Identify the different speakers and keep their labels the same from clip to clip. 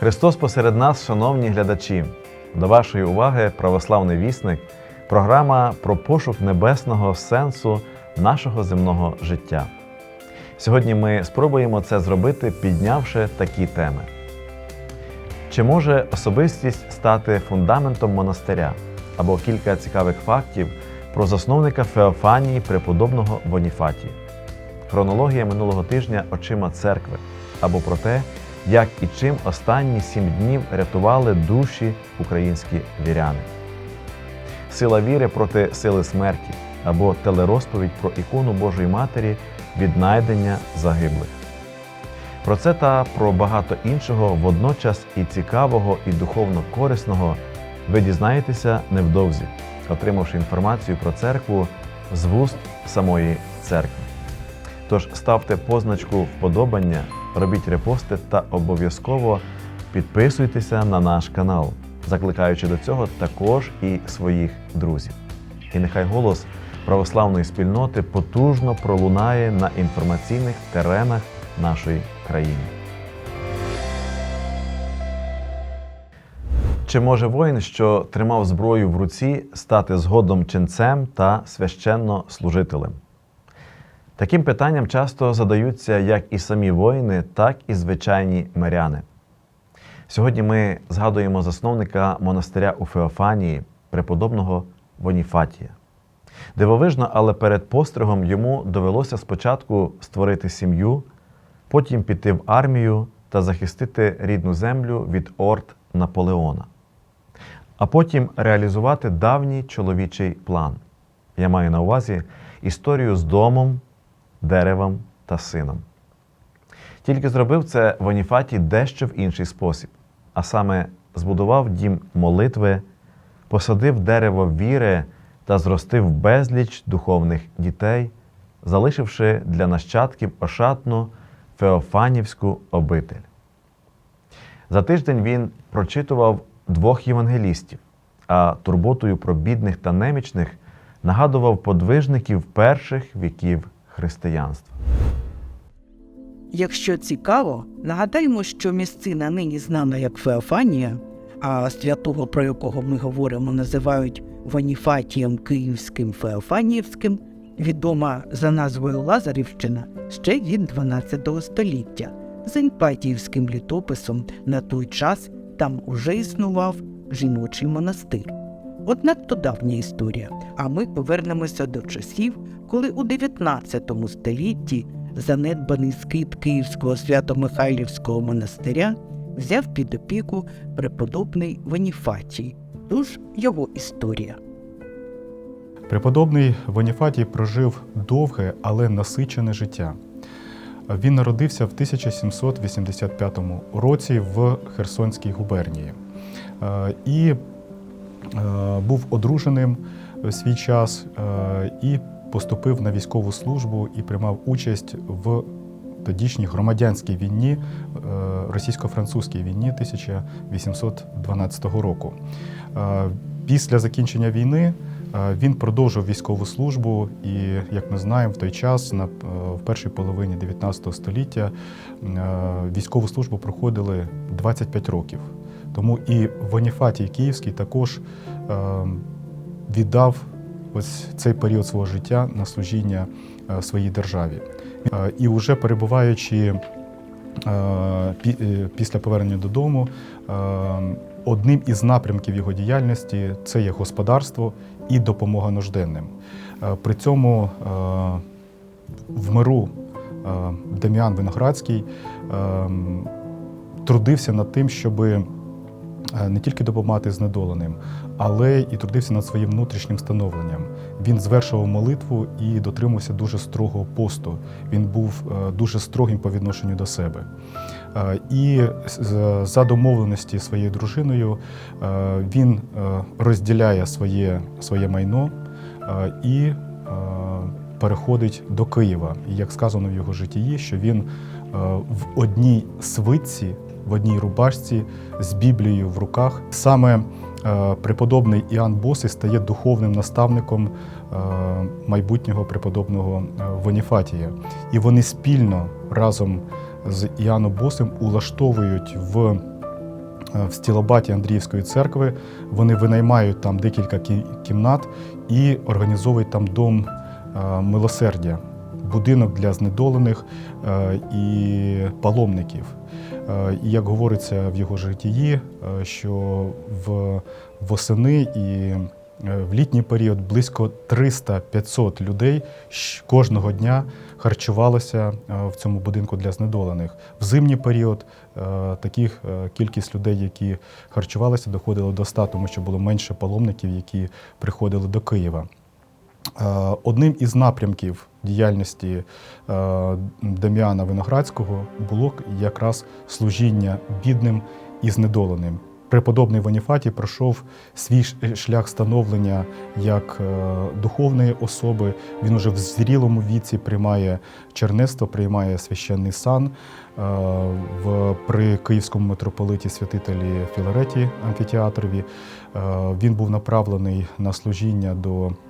Speaker 1: Христос посеред нас, шановні глядачі, до вашої уваги православний вісник, програма про пошук небесного сенсу нашого земного життя. Сьогодні ми спробуємо це зробити, піднявши такі теми. Чи може особистість стати фундаментом монастиря? Або кілька цікавих фактів про засновника Феофанії преподобного Боніфатії. Хронологія минулого тижня очима церкви або про те, як і чим останні сім днів рятували душі українські віряни. Сила віри проти сили смерті або телерозповідь про ікону Божої Матері віднайдення загиблих. Про це та про багато іншого, водночас і цікавого, і духовно корисного ви дізнаєтеся невдовзі, отримавши інформацію про церкву з вуст самої церкви. Тож ставте позначку вподобання, робіть репости та обов'язково підписуйтеся на наш канал, закликаючи до цього також і своїх друзів. І нехай голос православної спільноти потужно пролунає на інформаційних теренах нашої країни. Чи може воїн, що тримав зброю в руці, стати згодом ченцем та священнослужителем? Таким питанням часто задаються як і самі воїни, так і звичайні миряни. Сьогодні ми згадуємо засновника монастиря у Феофанії, преподобного Воніфатія. Дивовижно, але перед постригом йому довелося спочатку створити сім'ю, потім піти в армію та захистити рідну землю від орд Наполеона, а потім реалізувати давній чоловічий план. Я маю на увазі історію з домом, деревом та сином. Тільки зробив це Воніфатій дещо в інший спосіб, а саме збудував дім молитви, посадив дерево віри та зростив безліч духовних дітей, залишивши для нащадків ошатну Феофанівську обитель. За тиждень він прочитував двох євангелістів, а турботою про бідних та немічних нагадував подвижників перших віків християнства.
Speaker 2: Якщо цікаво, нагадаємо, що місцина нині знана як Феофанія, а святого, про якого ми говоримо, називають Воніфатієм Київським Феофаніївським, відома за назвою Лазарівщина ще від 12 століття. За Імпатіївським літописом на той час там уже існував жіночий монастир. Однак то давня історія, а ми повернемося до часів, коли у 19 столітті занедбаний скит Київського свято-Михайлівського монастиря взяв під опіку преподобний Воніфатій, тож його історія.
Speaker 3: Преподобний Воніфатій прожив довге, але насичене життя. Він народився в 1785 році в Херсонській губернії Е, і був одруженим в свій час е, і поступив на військову службу і приймав участь в тодішній громадянській війні, е, російсько-французькій війні 1812 року. Е, Після закінчення війни е, він продовжив військову службу, і, як ми знаємо, в той час, на, е, в першій половині 19 століття, е, військову службу проходили 25 років. Тому і Воніфатій Київський також е, віддав ось цей період свого життя на служіння е, своїй державі. Е, І вже перебуваючи пі- після повернення додому, одним із напрямків його діяльності це є господарство і допомога нужденним. При цьому в миру Дем'ян Виноградський е, трудився над тим, щоби не тільки допомагати знедоленим, але і трудився над своїм внутрішнім становленням. Він звершував молитву і дотримувався дуже строгого посту. Він був е, дуже строгим по відношенню до себе. Е, І за домовленості своєю дружиною е, він е, розділяє своє, своє майно е, і е, переходить до Києва. І як сказано в його житті, що він е, в одній свитці, в одній рубашці з Біблією в руках. Саме е, преподобний Іоанн Босий стає духовним наставником е, майбутнього преподобного е, Воніфатія. І вони спільно разом з Іоанном Босим улаштовують в в стілобаті Андріївської церкви. Вони винаймають там декілька кімнат і організовують там дом милосердя, будинок для знедолених і паломників. Е, як говориться в його житті, е, що в восени і е, в літній період близько 300-500 людей кожного дня харчувалося в цьому будинку для знедолених. В зимній період таких кількість людей, які харчувалися, доходило до 100, тому що було менше паломників, які приходили до Києва. Е, Одним із напрямків діяльності е, Дем'яна Виноградського було якраз служіння бідним і знедоленим. Преподобний Ваніфатій пройшов свій шлях становлення як е, духовної особи. Він уже в зрілому віці приймає чернецтво, приймає священний сан е, в, при Київському митрополиті святителі Філареті амфітеатрові. Е, Він був направлений на служіння до е, е,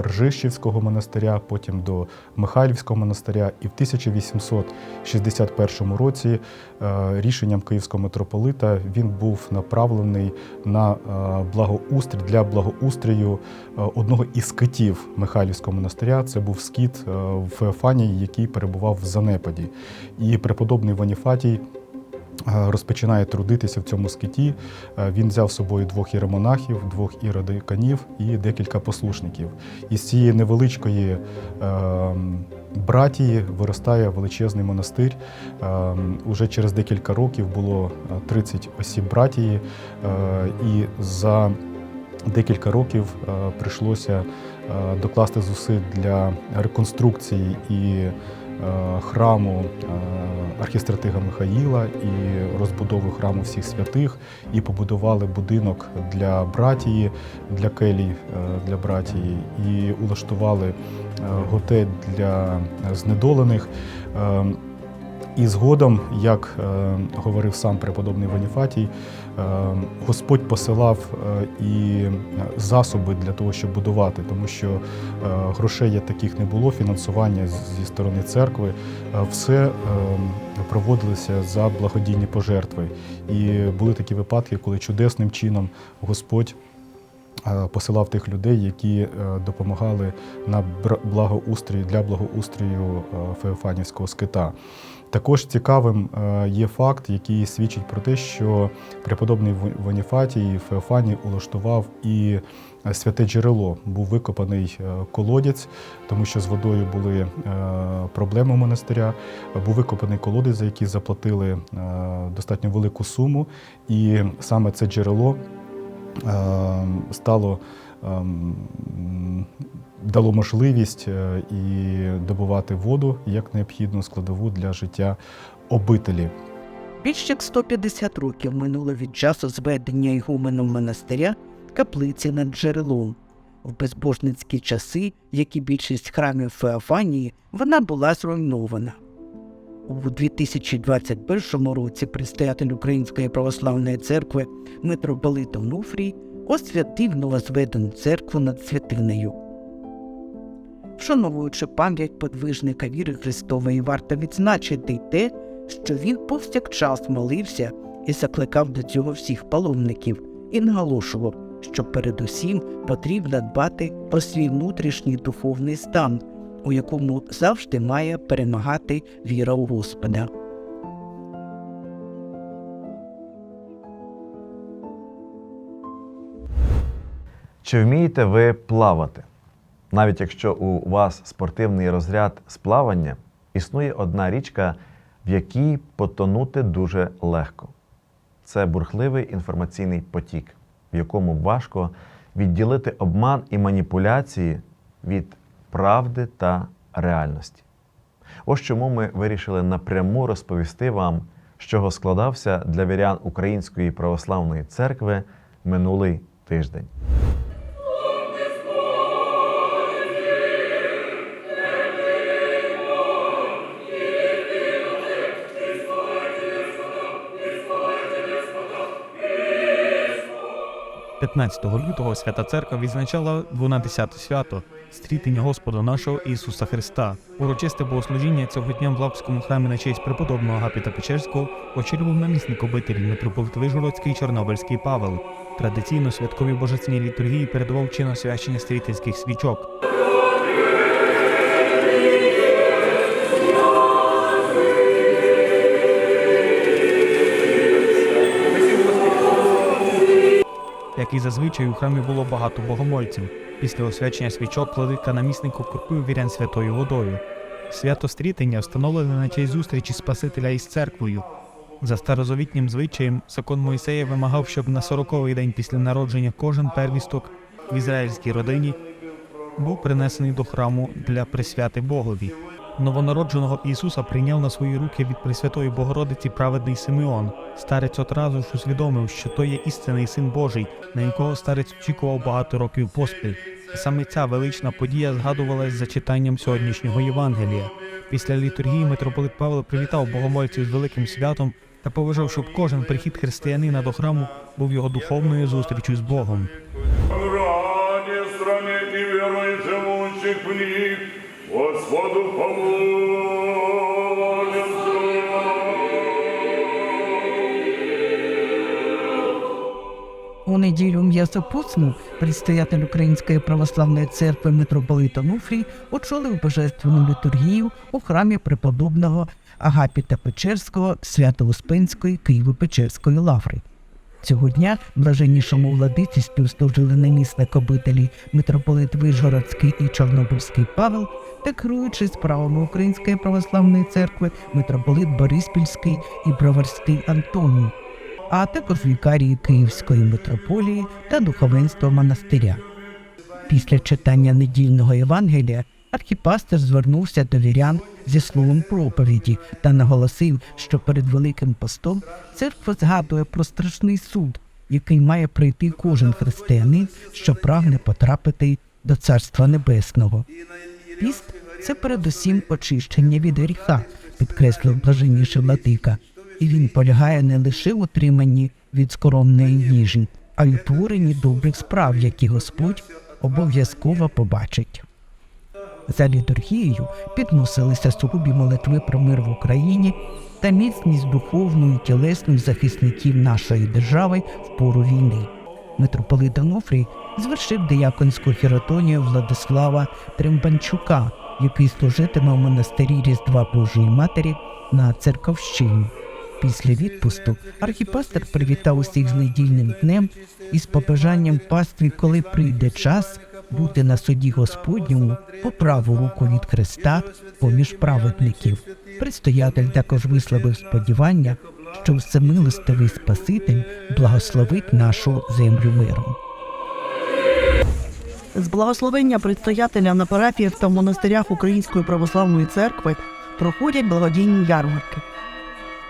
Speaker 3: Ржищівського монастиря, потім до Михайлівського монастиря. І в 1861 році е, рішенням Київського митрополита він був направлений на е, благоустрій для благоустрію е, одного із скитів Михайлівського монастиря. Це був скіт е, в Феофанії, який перебував в занепаді. І преподобний Ваніфатій е, розпочинає трудитися в цьому скиті. Е, Він взяв з собою двох іеромонахів, двох іродиканів і декілька послушників. Із цієї невеличкої е, братії виростає величезний монастир. Е, Уже через декілька років було е, 30 осіб братії, е, і за декілька років е, прийшлося е, докласти зусиль для реконструкції і е, храму е, архістратига Михаїла і розбудови храму всіх святих, і побудували будинок для братії, для келій е, для братії, і улаштували е, готель для знедолених. І згодом, як е, говорив сам преподобний Ваніфатій, е, Господь посилав е, і засоби для того, щоб будувати, тому що грошей таких не було, фінансування зі сторони церкви, все проводилося за благодійні пожертви. І були такі випадки, коли чудесним чином Господь посилав тих людей, які допомагали на благоустрій для благоустрою е, Феофанівського скита. Також цікавим е, є факт, який свідчить про те, що преподобний Ваніфатій Феофаній улаштував і е, святе джерело. Був викопаний е, колодязь, тому що з водою були проблеми монастиря. Був викопаний колодязь, за який заплатили достатньо велику суму, і саме це джерело стало дало можливість е, і добувати воду як необхідну складову для життя обителі.
Speaker 2: Більш як 150 років минуло від часу зведення ігуменом монастиря каплиці над джерелом. В безбожницькі часи, як і більшість храмів Феофанії, вона була зруйнована. У 2021 році предстоятель Української православної церкви митрополит Онуфрій освятив новозведену церкву над святинею. Вшановуючи пам'ять подвижника віри Христової, варто відзначити й те, що він повсякчас молився і закликав до цього всіх паломників і наголошував, що передусім потрібно дбати про свій внутрішній духовний стан, у якому завжди має перемагати віра у Господа.
Speaker 1: Чи вмієте ви плавати? Навіть якщо у вас спортивний розряд з плавання, існує одна річка, в якій потонути дуже легко. Це бурхливий інформаційний потік, в якому важко відділити обман і маніпуляції від правди та реальності. Ось чому ми вирішили напряму розповісти вам, з чого складався для вірян Української православної церкви минулий тиждень.
Speaker 4: – 15 лютого Свята Церква відзначала 12 свято стрітення Господа нашого Ісуса Христа. Урочисте богослужіння цього дня в Лапському храмі на честь преподобного Агапіта Печерського очолював намісник обителі митрополит Вижгородський Чорнобильський Павел. Традиційно святкові божественні літургії передавав чинно священня стрітинських свічок. Як і зазвичай у храмі було багато богомольців. Після освячення свічок владика намісник окропив вірян святою водою. Свято стрітення встановлене на честь зустрічі Спасителя із церквою. За старозавітнім звичаєм закон Мойсея вимагав, щоб на сороковий день після народження кожен первісток в ізраїльській родині був принесений до храму для присвяти Богові. Новонародженого Ісуса прийняв на свої руки від Пресвятої Богородиці праведний Симеон. Старець одразу ж усвідомив, що то є істинний син Божий, на якого старець очікував багато років поспіль. Саме ця велична подія згадувалась за читанням сьогоднішнього Євангелія. Після літургії митрополит Павло привітав богомольців з великим святом та побажав, щоб кожен прихід християнина до храму був його духовною зустрічю з Богом.
Speaker 5: В Господу помолимся.
Speaker 2: У неділю м'ясопусну предстоятель Української православної церкви митрополит Онуфрій очолив божественну літургію у храмі преподобного Агапіта Печерського Свято-Успенської Києво-Печерської лаври. Цього дня блаженнішому владиці співслужили намісник обителі митрополит Вишгородський і Чорнобильський Павел та керуючи справами Української православної церкви митрополит Бориспільський і Броварський Антоній а також вікарії Київської митрополії та духовенства монастиря. Після читання недільного Євангелія архіпастер звернувся до вірян зі словом проповіді та наголосив, що перед Великим постом церква згадує про страшний суд, який має прийти кожен християнин, що прагне потрапити до Царства Небесного. Піст це передусім очищення від гріха, підкреслив блаженніший владика, і він полягає не лише в утриманні від скоромної їжі, а й у творенні добрих справ, які Господь обов'язково побачить. За літургією підносилися сугубі молитви про мир в Україні та міцність духовну і тілесну захисників нашої держави в пору війни. Митрополит Онуфрій звершив дияконську хіротонію Владислава Трембанчука, який служитиме в монастирі Різдва Божої Матері на церковщині. Після відпусту архіпастер привітав усіх з недільним днем із побажанням пастві, коли прийде час бути на суді Господньому по праву руку від Христа поміж праведників. Предстоятель також висловив сподівання, що всемилостивий Спаситель благословить нашу землю миром.
Speaker 6: З благословення предстоятеля на парафіях та в монастирях Української православної церкви проходять благодійні ярмарки.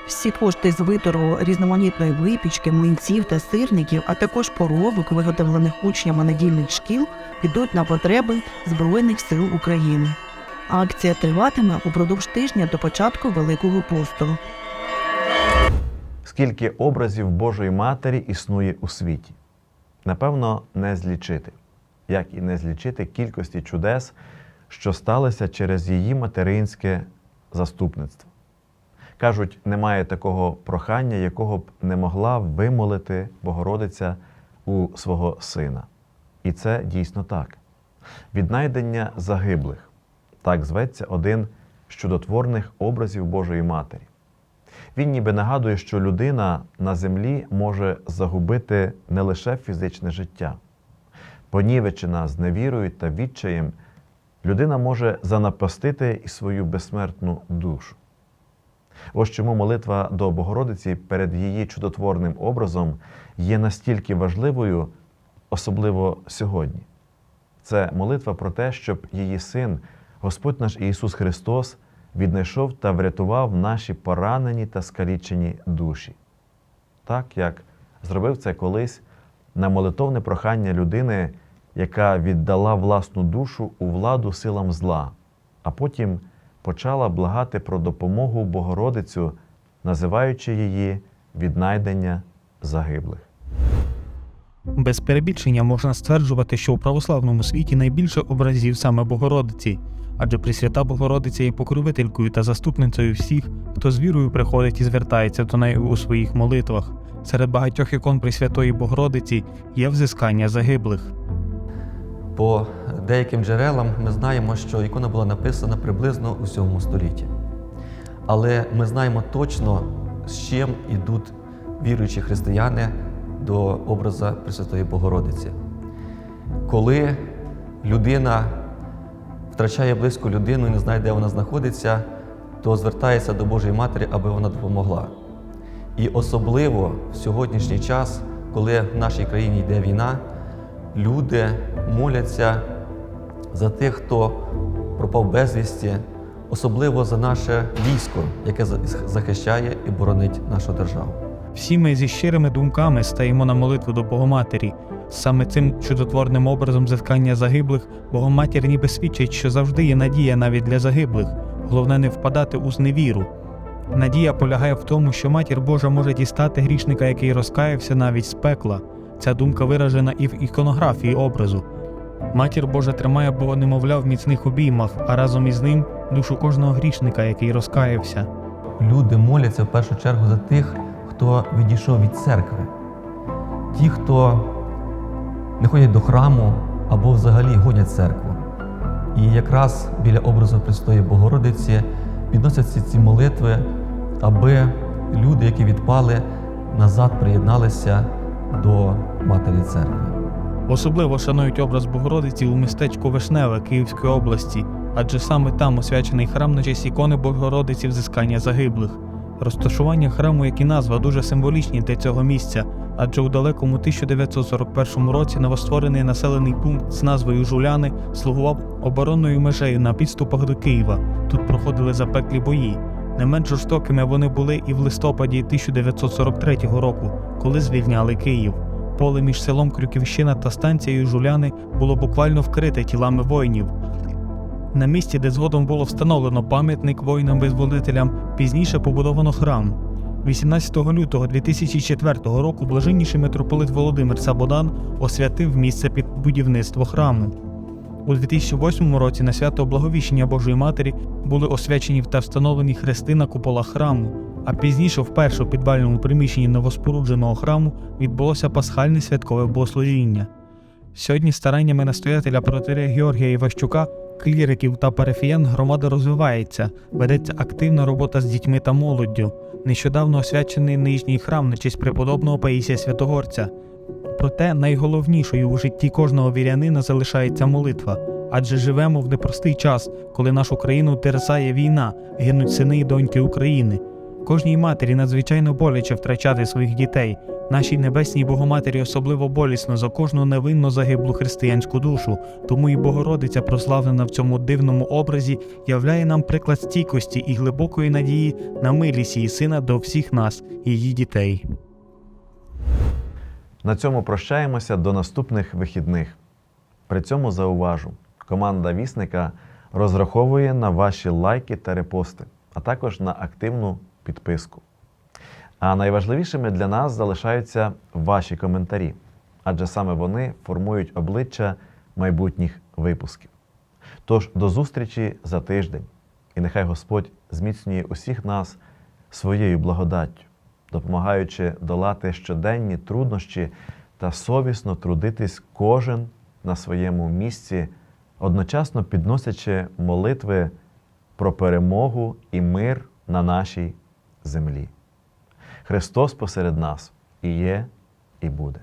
Speaker 6: Всі кошти з витору різноманітної випічки, млинців та сирників, а також поробок, виготовлених учнями недільних шкіл, підуть на потреби Збройних сил України. Акція триватиме упродовж тижня до початку Великого посту.
Speaker 1: Скільки образів Божої Матері існує у світі? Напевно, не злічити, як і не злічити кількості чудес, що сталися через її материнське заступництво. Кажуть, немає такого прохання, якого б не могла вимолити Богородиця у свого сина. І це дійсно так. Віднайдення загиблих так зветься один з чудотворних образів Божої Матері. Він ніби нагадує, що людина на землі може загубити не лише фізичне життя. Понівечена з невірою та відчаєм, людина може занапастити і свою безсмертну душу. Ось чому молитва до Богородиці перед її чудотворним образом є настільки важливою, особливо сьогодні. Це молитва про те, щоб її син, Господь наш Ісус Христос, віднайшов та врятував наші поранені та скалічені душі, так як зробив це колись на молитовне прохання людини, яка віддала власну душу у владу силам зла, а потім почала благати про допомогу Богородицю, називаючи її віднайдення загиблих.
Speaker 4: Без перебільшення можна стверджувати, що у православному світі найбільше образів саме Богородиці, адже Пресвята Богородиця є покровителькою та заступницею всіх, хто з вірою приходить і звертається до неї у своїх молитвах. Серед багатьох ікон Пресвятої Богородиці є взискання загиблих.
Speaker 7: По деяким джерелам ми знаємо, що ікона була написана приблизно у 7 столітті. Але ми знаємо точно, з чим йдуть віруючі християни до образа Пресвятої Богородиці. Коли людина втрачає близьку людину і не знає, де вона знаходиться, то звертається до Божої Матері, аби вона допомогла. І особливо в сьогоднішній час, коли в нашій країні йде війна, люди моляться за тих, хто пропав безвісті, особливо за наше військо, яке захищає і боронить нашу державу.
Speaker 4: Всі ми зі щирими думками стаємо на молитву до Богоматері. Саме цим чудотворним образом зіткання загиблих Богоматір ніби свідчить, що завжди є надія навіть для загиблих. Головне не впадати у зневіру. Надія полягає в тому, що матір Божа може дістати грішника, який розкаявся навіть з пекла. Ця думка виражена і в іконографії образу. Матір Божа тримає Бога немовля в міцних обіймах, а разом із ним душу кожного грішника, який розкаявся.
Speaker 7: Люди моляться в першу чергу за тих, хто відійшов від церкви, ті, хто не ходять до храму або взагалі гонять церкву. І якраз біля образу Престої Богородиці підносяться ці молитви, аби люди, які відпали, назад приєдналися до Матері Церкви.
Speaker 4: Особливо шанують образ Богородиці у містечку Вишневе Київської області, адже саме там освячений храм на честь ікони Богородиці взискання загиблих. Розташування храму, як і назва, дуже символічні для цього місця, адже у далекому 1941 році новостворений населений пункт з назвою Жуляни слугував оборонною межею на підступах до Києва. Тут проходили запеклі бої. Не менш жорстокими вони були і в листопаді 1943 року, коли звільняли Київ. Поле між селом Крюківщина та станцією Жуляни було буквально вкрите тілами воїнів. На місці, де згодом було встановлено пам'ятник воїнам-визволителям, пізніше побудовано храм. 18 лютого 2004 року блаженніший митрополит Володимир Сабодан освятив місце під будівництво храму. У 2008 році на свято Благовіщення Божої Матері були освячені та встановлені хрести на куполах храму, а пізніше, вперше у підвальному приміщенні новоспорудженого храму, відбулося пасхальне святкове богослужіння. Сьогодні стараннями настоятеля протирея Георгія Іващука, кліриків та парафіян громада розвивається, ведеться активна робота з дітьми та молоддю. Нещодавно освячений нижній храм на честь преподобного Паїсія Святогорця. Проте найголовнішою у житті кожного вірянина залишається молитва, адже живемо в непростий час, коли нашу країну терзає війна, гинуть сини і доньки України. Кожній матері надзвичайно боляче втрачати своїх дітей. Нашій небесній Богоматері особливо болісно за кожну невинно загиблу християнську душу, тому і Богородиця, прославлена в цьому дивному образі, являє нам приклад стійкості і глибокої надії на милість її сина до всіх нас, її дітей.
Speaker 1: На цьому прощаємося до наступних вихідних. При цьому зауважу, команда вісника розраховує на ваші лайки та репости, а також на активну підписку. А найважливішими для нас залишаються ваші коментарі, адже саме вони формують обличчя майбутніх випусків. Тож до зустрічі за тиждень, і нехай Господь зміцнює усіх нас своєю благодаттю, допомагаючи долати щоденні труднощі та совісно трудитись кожен на своєму місці, одночасно підносячи молитви про перемогу і мир на нашій землі. Христос посеред нас і є, і буде.